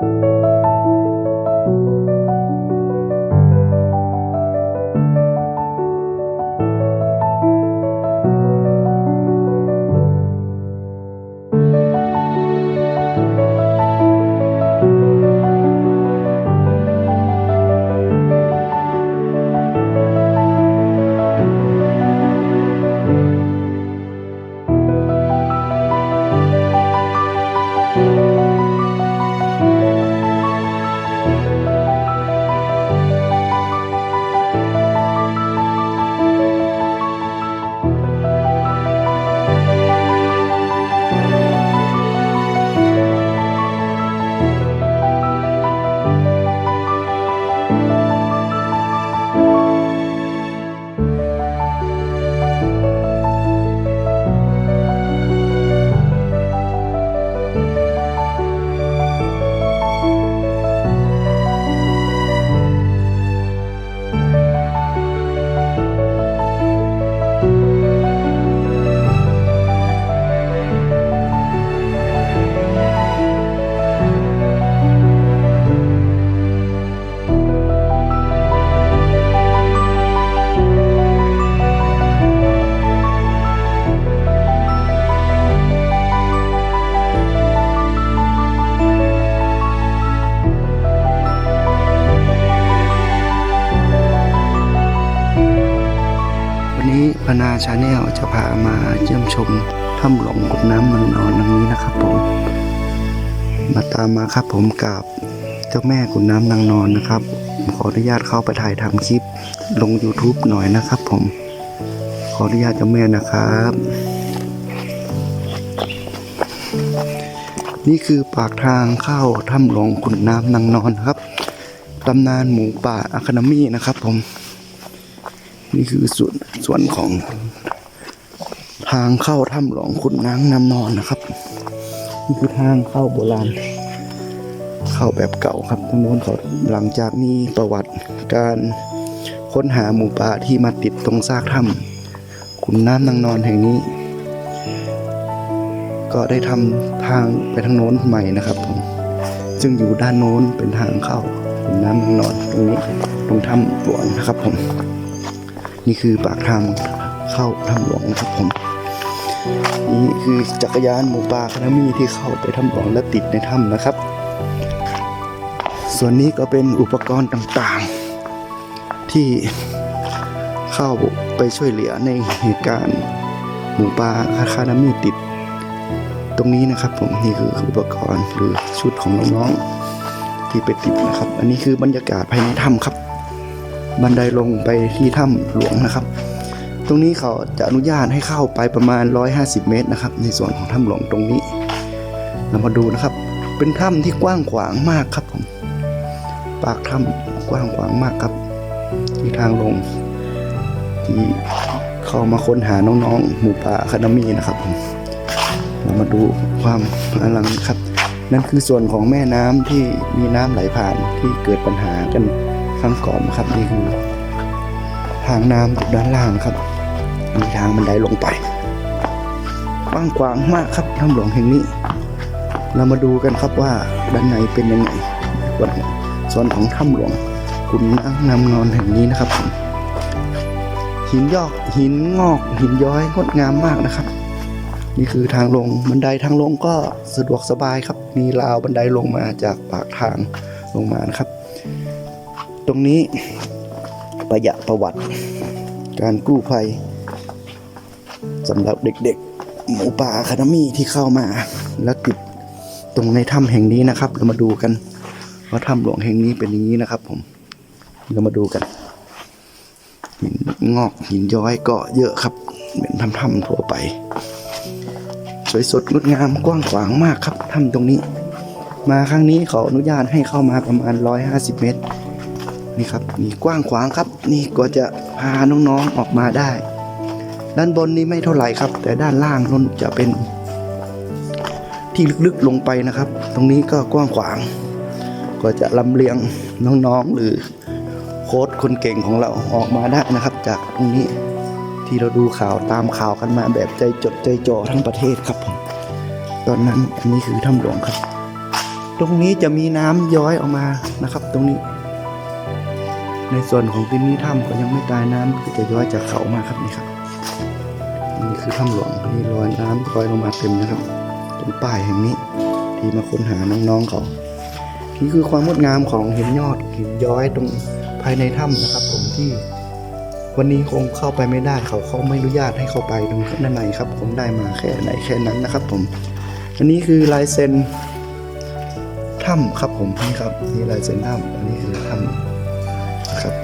วัน ถ้ำหลวงขุนน้ำมันนอนดังนี้นะครับผม มาตามมาครับผมกับเจ้าแม่ขุนน้ำนางนอนนะครับผมขออนุญาตเข้าไปถ่ายทำคลิปลง YouTube หน่อยนะครับผม ขออนุญาตเจ้าแม่นะครับ นี่คือปากทางเข้าถ้ำหลวงขุนน้ำนางนอนครับตำนานหมูป่าอะคาเดมี่นะครับผม นี่คือส่วนส่วนของ ทางเข้าถ้ำหลวงขุนน้ำนำนอนนะครับนี่คือทางเข้าโบราณ เข้าแบบเก่าครับทางโน้นเขาหลังจากมีประวัติการค้นหาหมูป่าที่มาติดตรงซากถ้ำขุนน้ำนางนอนแห่งนี้ ก็ได้ทำทางไปทางโน้นใหม่นะครับผมซึ่งอยู่ด้านโน้นเป็นทางเข้าขุนน้ำนางนอนตรงนี้ตรงถ้ำหลวงนะครับผม นี่คือปากทางเข้าถ้ำหลวงนะครับผม นี่คือจักรยานหมูป่าคานามีที่เข้าไปถ้ำหลวงและติดในถ้ำนะครับ ส่วนนี้ก็เป็นอุปกรณ์ต่างๆ ที่เข้าไปช่วยเหลือในเหตุการณ์หมูป่าคานามีติด ตรงนี้นะครับผมนี่คืออุปกรณ์หรือชุดของน้องๆที่ไปติดนะครับ อันนี้คือบรรยากาศภายในถ้ำครับ บันไดลงไปที่ถ้ำหลวงนะครับ ตรงนี้เขาจะอนุญาตให้เข้าไปประมาณ 150 เมตรนะครับ ในส่วนของถ้ำหลวงตรงนี้ เรามาดูนะครับ เป็นถ้ำที่กว้างขวางมากครับผม ปากถ้ำกว้างขวางมากครับที่ทางลง ที่เข้ามาค้นหาน้องๆ หมูป่าอะคาดมีนะครับผมเรามาดูความอลังครับ นั่นคือส่วนของแม่น้ำที่มีน้ำไหลผ่านที่เกิดปัญหากันครั้งก่อนนะครับนี่คือทางน้ำอยู่ด้านล่างครับ มีทางบันไดลงไปกว้างขวางมากครับถ้ำหลวงแห่งนี้ เรามาดูกันครับว่าด้านในเป็นยังไงส่วนของถ้ำหลวงขุนน้ำนำนอนแห่งนี้นะครับผมหินยอกหินงอกหินย้อยงดงามมากนะครับ นี่คือทางลงบันไดทางลงก็สะดวกสบายครับ มีราวบันไดลงมาจากปากทางลงมานะครับ ตรงนี้ประหยัดประวัติ การกู้ภัย สำหรับเด็กๆ หมูป่าคาเดมี่ที่เข้ามา แล้วติดตรงในถ้ำแห่งนี้นะครับ เรามาดูกันว่าถ้ำหลวงแห่งนี้เป็นอย่างนี้นะครับ ผม เรามาดูกันหินงอกหินย้อยก็เยอะครับ เหมือนถ้ำๆทั่วไป สวยสดงดงามกว้างขวางมากครับถ้ำตรงนี้ มาครั้งนี้ขออนุญาตให้เข้ามาประมาณ 150 เมตรนี่ครับนี่กว้างขวางครับ นี่ก็จะพาน้องๆออกมาได้ ด้านบนนี้ไม่เท่าไหร่ครับ แต่ด้านล่างนนจะเป็น ที่ลึกๆลงไปนะครับ ตรงนี้ก็กว้างขวาง ก็จะลำเลียงน้องๆหรือโค้ชคนเก่งของเราออกมาได้นะครับ จากตรงนี้ที่เราดูข่าวตามข่าวกันมาแบบใจจดใจจ่อทั้งประเทศครับผมตอนนั้นอันนี้คือถ้ำหลวงครับ ตรงนี้จะมีน้ำย้อยออกมานะครับ ตรงนี้ ในส่วนของที่นี่ถ้ำก็ยังไม่ตายน้ำก็จะย้อยจากเขามาครับนี่ครับ คือถ้ำหลวงนี่ลอยน้ำลอยลงมาเต็มนะครับตรงป้ายแห่งนี้ที่มาค้นหาน้องๆเขานี่คือความงดงามของหินยอดหินย้อยตรงภายในถ้ำนะครับ ผมที่ วันนี้คงเข้าไปไม่ได้เขาเขาไม่อนุญาตให้เข้าไปตรงด้านในครับ ผมได้มาแค่ไหนแค่นั้นนะครับ ผม อันนี้คือลายเซ็นถ้ำครับผมนี่ครับนี่ลายเซ็นถ้ำอันนี้คือถ้ำนะครับ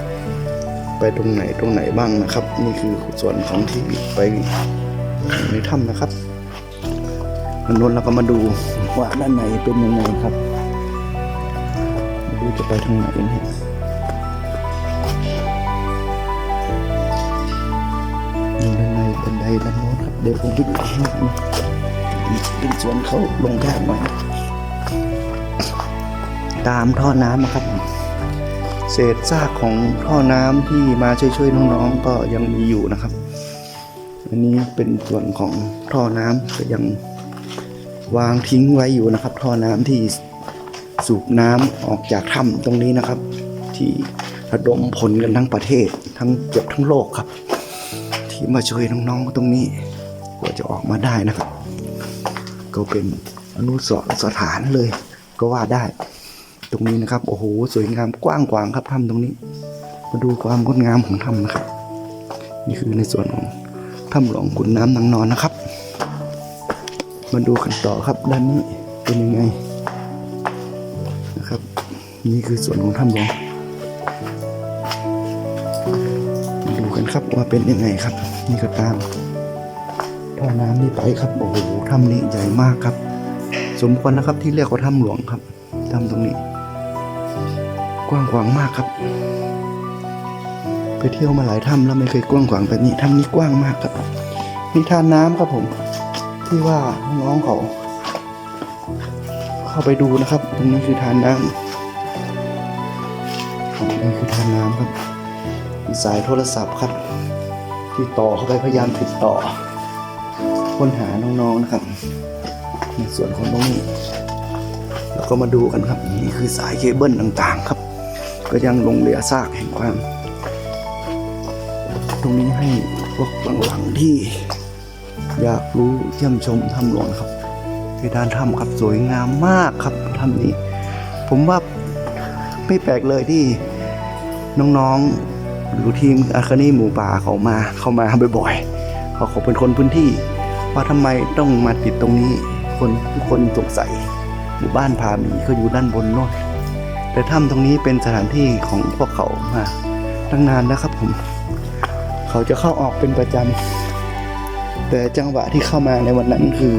ไปตรงไหนตรงไหนบ้างนะครับ นี่คือส่วนของที่ไป ในถ้ำนะครับมันนนเราก็มาดูว่าด้านในเป็นยังไงครับดูจะไปทางไหนเนี่ยด้านในบันไดด้านโน้นครับเดี๋ยวผมไปดูข้างหลังเป็นส่วนเขาลงยากหน่อยตามท่อน้ำนะครับ เศษซากของท่อน้ำที่มาช่วยๆน้องๆก็ยังมีอยู่นะครับ อันนี้เป็นส่วนของท่อน้ำก็ยังวางทิ้งไว้อยู่นะครับ ท่อน้ำที่สูบน้ำออกจากถ้ำตรงนี้นะครับ ที่ระดมผลกันทั้งประเทศทั้งเกือบทั้งโลกครับ ที่มาช่วยน้องๆตรงนี้กว่าจะออกมาได้นะครับ ก็เป็นอนุสรณ์สถานเลย ก็ว่าได้ ตรงนี้นะครับ โอ้โห สวยงามกว้างขวางครับถ้ำตรงนี้ มาดูความงดงามของถ้ำนะครับ นี่คือในส่วนของ ถ้ำหลวงขุนน้ำนางนอนนะครับ มาดูกันต่อครับด้านนี้เป็นยังไงนะครับ นี่คือส่วนของถ้ำหลวงมาดูกันครับว่าเป็นยังไงครับ นี่ก็ตามท่อน้ำนี่ไปครับโอ้โหถ้ำนี้ใหญ่มากครับ สมควรนะครับที่เรียกว่าถ้ำหลวงครับถ้ำตรงนี้ กว้างขวางมากครับไปเที่ยวมาหลายถ้ำแล้วไม่เคยกว้างขวางแบบนี้ถ้ำนี้กว้างมากครับ มีทานน้ำครับผม ที่ว่าน้องๆเขาเข้าไปดูนะครับตรงนี้คือทานน้ำครับนี่คือทานน้ำครับมีสายโทรศัพท์ครับที่ต่อเข้าไปพยายามติดต่อค้นหาน้องๆนะครับ ในส่วนของตรงนี้แล้วก็มาดูกันครับ นี่คือสายเคเบิลต่างๆครับ ก็ยังลงเหลือซากแห่งความ ตรงนี้ให้พวกหลังๆที่ อยากรู้เยี่ยมชมถ้ำหลวงครับเพดานถ้ำครับสวยงามมากครับถ้ำนี้ ผมว่าไม่แปลกเลยที่น้องๆหรือทีมอาคานีหมูป่าเขามาเข้ามาบ่อยๆเขาเขาเป็นคนพื้นที่ ว่าทำไมต้องมาติดตรงนี้ คนทุกคนสงสัยหมู่บ้านพามีเขาอยู่ด้านบนโน่นแต่ถ้ำตรงนี้เป็นสถานที่ของพวกเขามาตั้งนานแล้วครับผม เขาจะเข้าออกเป็นประจำ แต่จังหวะที่เข้ามาในวันนั้นคือ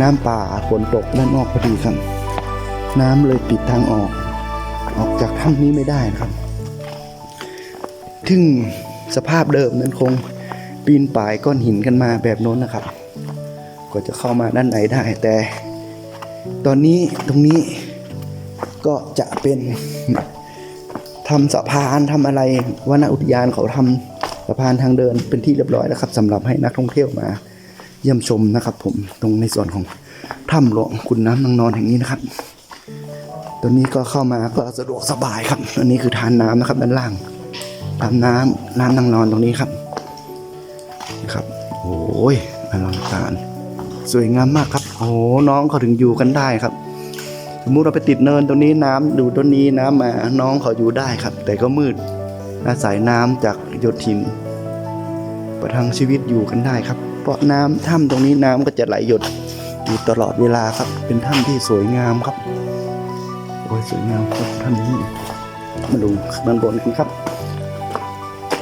น้ำป่าฝนตกด้านนอกพอดีครับ น้ำเลยปิดทางออก ออกจากถ้ำนี้ไม่ได้นะครับถึงสภาพเดิมนั้นคงปีนป่ายก้อนหินกันมาแบบน้นนะครับกว่าจะเข้ามาด้านในได้ แต่ ตอนนี้ตรงนี้ก็จะเป็นทำสะพานทำอะไรวนอุทยานเขาทำ สะพานทางเดินเป็นที่เรียบร้อยแล้วครับสำหรับให้นักท่องเที่ยวมา เยี่ยมชมนะครับ ผมตรงในส่วนของถ้ำหลวงคุณน้ำนางนอนแห่งนี้นะครับตัวนี้ก็เข้ามาก็สะดวกสบายครับอันนี้คือทานน้ำนะครับด้านล่างทานน้ำน้ำนางนอนตรงนี้ครับนะครับโอ้ยอลังการสวยงามมากครับ โอ้น้องเขาถึงอยู่กันได้ครับ สมมุติเราไปติดเนินตรงนี้น้ำดูต้นนี้น้ำมา น้องเขาอยู่ได้ครับ แต่ก็มืด อาศัยน้ำจากหยดหิน ประทังชีวิตอยู่กันได้ครับ เพราะน้ำถ้ำตรงนี้น้ำก็จะไหลหยดอยู่ตลอดเวลาครับ เป็นถ้ำที่สวยงามครับโอ้ยสวยงามครับถ้ำนี้มาดูด้านบนกันครับ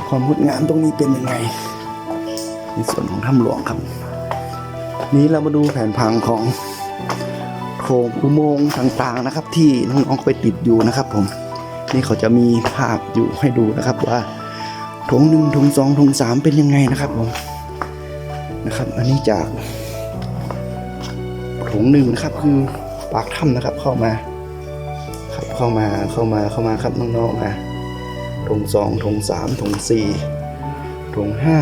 ความงดงามตรงนี้เป็นยังไง ในส่วนของถ้ำหลวงครับ นี้เรามาดูแผนผังของโถงอุโมงค์ต่างๆนะครับ ที่น้องๆไปติดอยู่นะครับผม นี่เขาจะมีภาพอยู่ให้ดูนะครับว่าถงหนึ่งถงสองถงสามเป็นยังไงนะครับผมนะครับ อันนี้จากถงหนึ่งนะครับคือปากถ้ำนะครับเข้ามา ครับเข้ามาเข้ามาเข้ามาครับน้องๆมาถงสองถงสามถงสี่ถงห้า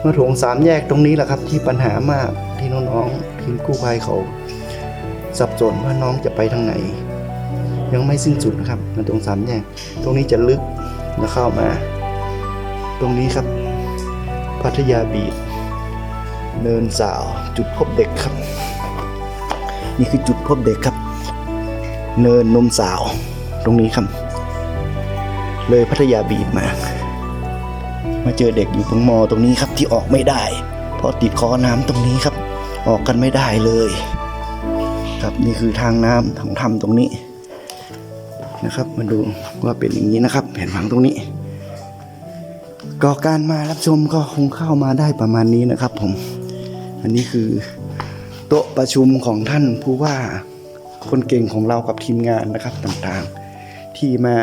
เมื่อถงสามแยกตรงนี้แหละครับ ที่ปัญหามากที่น้องๆทีมกู้ภัยเขาสับสนว่าน้องจะไปทางไหน ยังไม่สิ้นสุดนะครับมาตรงสามแยกตรงนี้จะลึกแล้วเข้ามา ตรงนี้ครับ พัทยาบีชเนินสาวจุดพบเด็กครับ นี่คือจุดพบเด็กครับ เนินนมสาว ตรงนี้ครับ เลยพัทยาบีชมา มาเจอเด็กอยู่ตรงมอตรงนี้ครับที่ออกไม่ได้ เพราะติดคอน้ำตรงนี้ครับ ออกกันไม่ได้เลย ครับนี่คือทางน้ำของถ้ำตรงนี้ นะครับมาดูว่าเป็นอย่างนี้นะครับ แผนผังตรงนี้ ก็การมารับชมก็คงเข้ามาได้ประมาณนี้นะครับ ผม อันนี้คือโต๊ะประชุมของท่านผู้ว่าคนเก่งของเรากับทีมงานนะครับต่างๆ ที่มา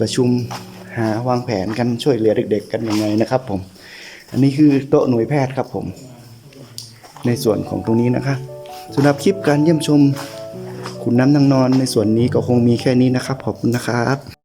ประชุมหาวางแผนกันช่วยเหลือเด็ก ๆ กันยังไงนะครับ ผม อันนี้คือโต๊ะหน่วยแพทย์ครับผม ในส่วนของตรงนี้นะครับสำหรับคลิปการเยี่ยมชม ขุนน้ำนางนอนในส่วนนี้ก็คงมีแค่นี้นะครับ ขอบคุณนะครับ